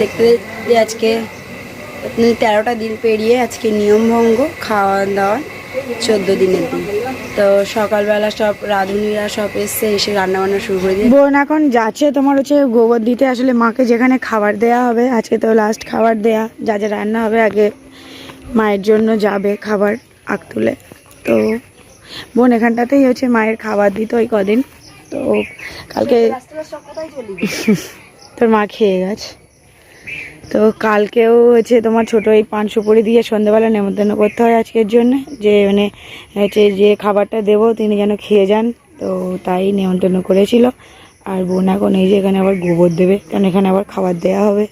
দেখতে দেখতে আজকে তেরোটা দিন পেরিয়ে আজকে নিয়মভঙ্গ খাওয়া দাওয়া চোদ্দ দিনের দিন। তো সকালবেলা সব রাঁধুনিরা সব এসছে এসে রান্নাবান্না শুরু করে দিয়ে বোন এখন যাচ্ছে তোমার হচ্ছে গোবর দিতে। আসলে মাকে যেখানে খাবার দেয়া হবে আজকে তো লাস্ট খাবার দেয়া। যা যা রান্না হবে আগে মায়ের জন্য যাবে খাবার আগ তুলে। তো বোন এখানটাতেই হচ্ছে মায়ের খাবার দিত ওই কদিন। তো কালকে তোর মা খেয়ে গেছে। তো কালকেও হচ্ছে তোমার ছোটো এই পান সুপুরি দিয়ে সন্ধ্যেবেলা নেমন্তন্ন করতে হয় আজকের জন্য। যে মানে হচ্ছে যে খাবারটা দেবো, তিনি যেন খেয়ে যান। তো তাই নেমন্তন্ন করেছিল। আর বোন এখন এই যে এখানে আবার গোবর দেবে, কারণ এখানে আবার খাবার দেওয়া হবে।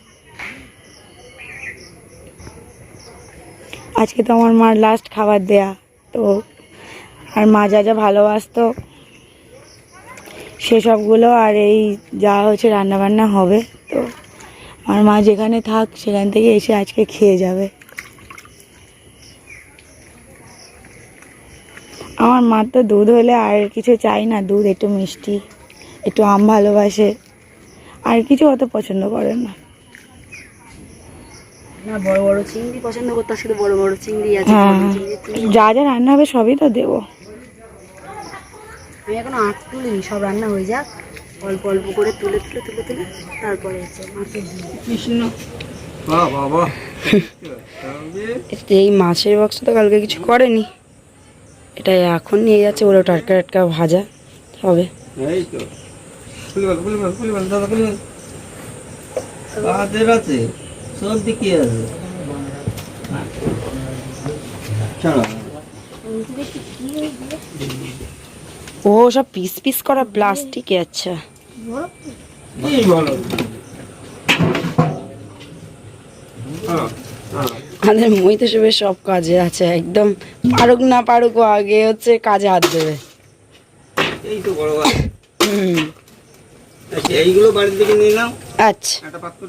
আজকে তো আমার মার লাস্ট খাবার দেয়া। তো আর মা যা যা ভালোবাসতো, সেসবগুলো আর এই যা হচ্ছে রান্নাবান্না হবে। তো আমার মা যেখানে থাক সেখান থেকে এসে আজকে খেয়ে যাবে। আমার মা তো দুধ হলে আর কিছু চাই না দুধ একটু মিষ্টি একটু আম ভালোবাসে আর কিছু অত পছন্দ করে না। না বড় বড় চিংড়ি পছন্দ করতে তো বড় বড় চিংড়ি আছে হ্যাঁ। যা যা রান্না হবে সবই তো দেবো। আমি এখনও আট তুলিনি সব রান্না হয়ে যাক। অল্প অল্প করে তুলে তুলে তুলে তুলে তারপরে বাহ এই মাছের বক্স তো কালকে কিছু করেনি। এটা এখন নিয়ে যাচ্ছে ওরা টাটকা টাটকা ভাজা। হবে এই তো খুলে বল খুলে বল খুলে বল দাদা খুলে বল কাদের আছে সব দিকে আছে ছাড়া ও সব পিস পিস করা প্লাস্টিকে আচ্ছা। আমাদের মহিত সবের সব কাজে আছে একদম পারুক না পারুক আগে হচ্ছে কাজে হাত দেবে। এই তো বড় হুম, আচ্ছা এইগুলো বাড়ির দিকে নিয়ে নাও। আচ্ছা। একটা পাত্রে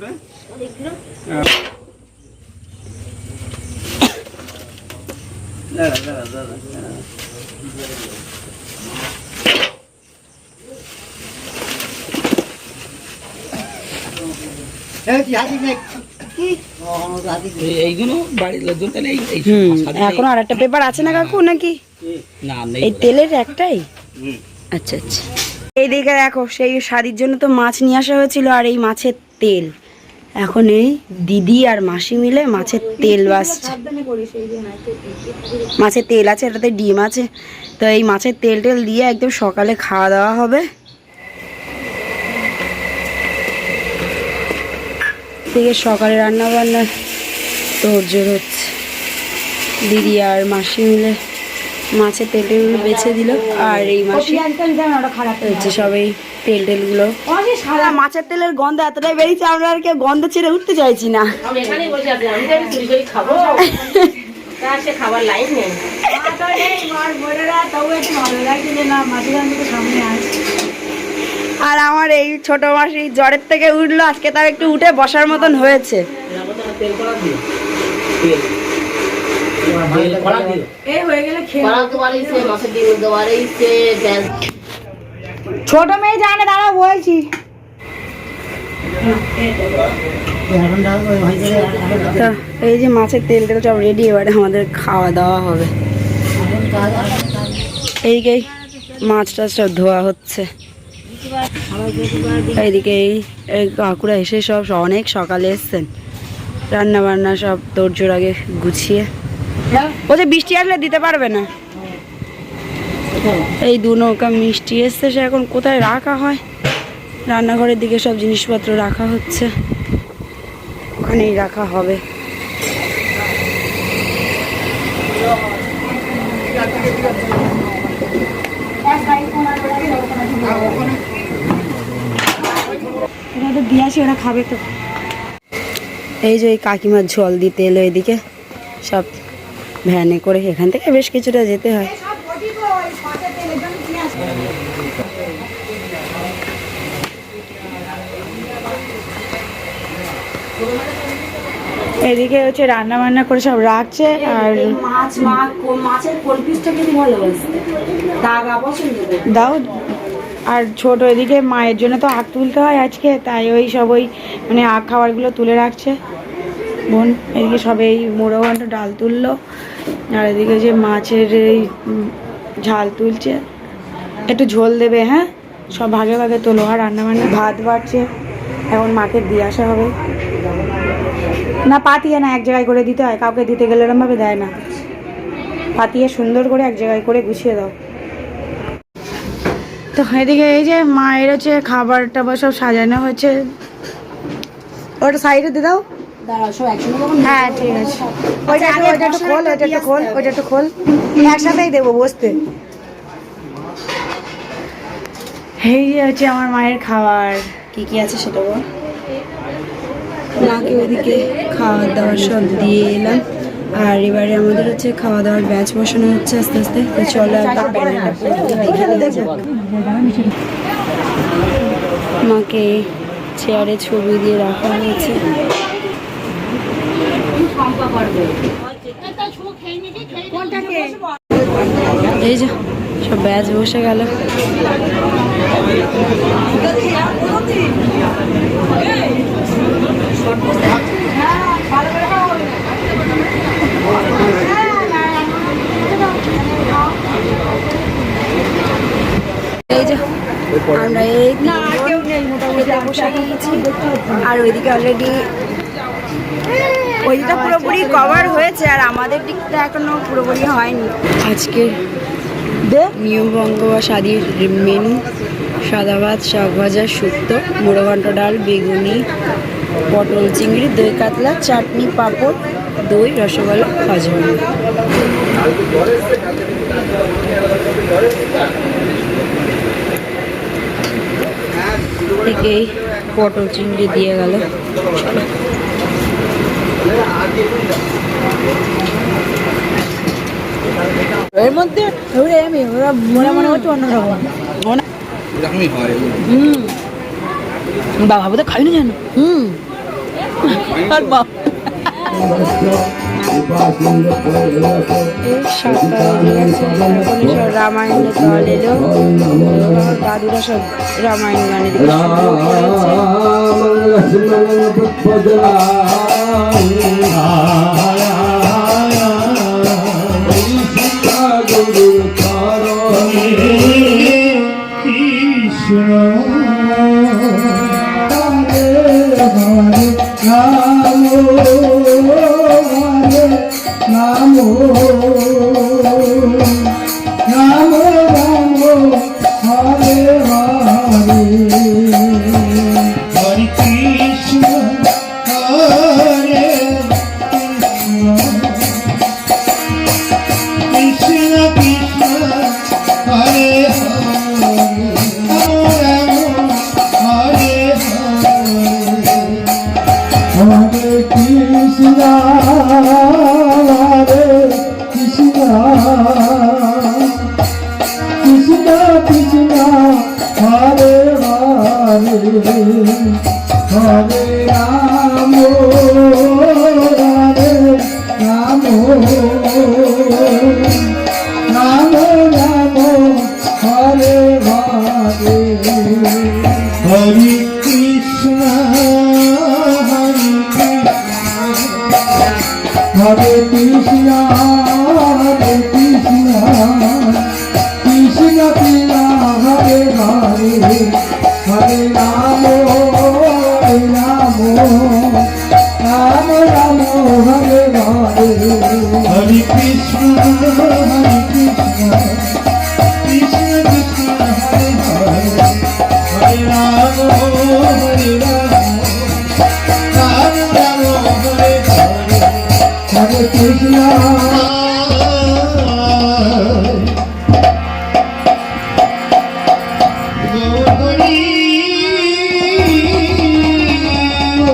দাঁড়া দাঁড়া দাঁড়া দাঁড়া। এই- এইগুলো বাড়ির লোকজন তাহলে এই এই হুম সাথে এখন আর একটা পেপার আছে না কাকু নাকি? এই- না এই তেলের একটাই? আচ্ছা আচ্ছা। এই দিকে দেখো সেই শাড়ির জন্য তো মাছ নিয়ে আসা হয়েছিল আর এই মাছের তেল। এখন এই দিদি আর মাসি মিলে মাছের তেল বাসছে মাছের তেল আছে এটাতে ডিম আছে। তো এই মাছের তেল টেল দিয়ে একদম সকালে খাওয়া দাওয়া হবে। থেকে সকালে রান্না বান্না তোড়জোড় হচ্ছে দিদি আর মাসি মিলে মাছের তেল টেলগুলো বেছে দিল আর এই মাসি খারাপ হয়েছে সব এই তেল টেলগুলো সারা মাছের তেলের গন্ধ এতটাই বেরিয়েছে আমরা আর কেউ গন্ধ ছেড়ে উঠতে চাইছি না। আর আমার এই ছোট মাসি জ্বরের থেকে উঠল আজকে তার একটু উঠে বসার মতন হয়েছে। ছোট মেয়ে জানে দাঁড়া বলছি। তা এই যে মাছের তেল টেল সব রেডি এবারে আমাদের খাওয়া দাওয়া হবে। এইদিকে মাছ টাছ সব ধোয়া হচ্ছে। এইদিকে এই কাকুরা এসে সব সব অনেক সকালে এসছেন। রান্না বান্না সব তোরজোর আগে গুছিয়ে। বলছে বৃষ্টি আসলে দিতে পারবে না। এই দু নৌকা মিষ্টি এসছে, সে এখন কোথায় রাখা হয়? রান্নাঘরের দিকে সব জিনিসপত্র রাখা হচ্ছে। ওখানেই রাখা হবে। আসি ওরা খাবে তো। এই যে এই কাকিমার জল দিতে এলো এদিকে সব ভ্যানে করে এখান থেকে বেশ কিছুটা যেতে হয়। এদিকে হচ্ছে রান্না বান্না করে সব রাখছে আর মাছ মাছের কোল পিসটা দাও। আর ছোট এদিকে মায়ের জন্য তো আখ তুলতে হয় আজকে, তাই ওই সব ওই মানে আখ খাবারগুলো তুলে রাখছে। বোন, এদিকে সবে এই মোড়ো ঘণ্টা ডাল তুললো। আর এদিকে যে মাছের এই ঝাল তুলছে। একটু ঝোল দেবে হ্যাঁ? সব ভাগে ভাগে তোলো আর রান্না বান্না ভাত বাড়ছে, এখন মাকে দিয়ে আসা হবে। না, পাতিয়ে না, এক জায়গায় করে দিতে হয়। কাউকে দিতে গেলে এরমভাবে দেয় না। পাতিয়ে সুন্দর করে এক জায়গায় করে গুছিয়ে দাও। তো এদিকে এই যে মায়ের হচ্ছে খাবার টাবার সব সাজানো হচ্ছে। ওটা সাইডে দিয়ে দাও। হ্যাঁ ঠিক আছে। ওইটা একটু ওইটা একটু খোল ওইটা একটু খোল ওইটা একটু খোল। একসাথেই দেবো বসতে। এই যে হচ্ছে আমার মায়ের খাবার। কি কি আছে সেটা বল? মাকে ওদিকে খাওয়া দাওয়া সব দিয়ে এলাম। আর এবারে আমাদের হচ্ছে খাওয়া দাওয়ার ব্যাচ বসানো হচ্ছে আস্তে আস্তে। তো চলো দেখে। মাকে চেয়ারে ছবি দিয়ে রাখা হয়েছে। এই যে সব ব্যাচ বসে গেল এই যে আমরা এই খেতে বসে গিয়েছি আর ওইদিকে অলরেডি ওইটা পুরোপুরি কভার হয়েছে আর আমাদের দিকটা এখনও পুরোপুরি হয়নি। আজকে দে নিয়মভঙ্গ বা স্বাদের মেনু সাদা ভাত শাক ভাজা শুক্তো মুড়ো ঘন্ট ডাল বেগুনি পটল চিংড়ি দই কাতলা চাটনি পাঁপড় দই রসগোল্লা ভাজা থেকেই পটল চিংড়ি দিয়ে গেল। এর মধ্যে ওই আমি ওরা মনে মনে হচ্ছে অন্যরকম। এরকমই হয়। হুম। বাবা বোধ খাই না জানো হুম আর বাবা সাতটা বেজে গেছে এখন সব দাদুরা সব রামায়ণ গানের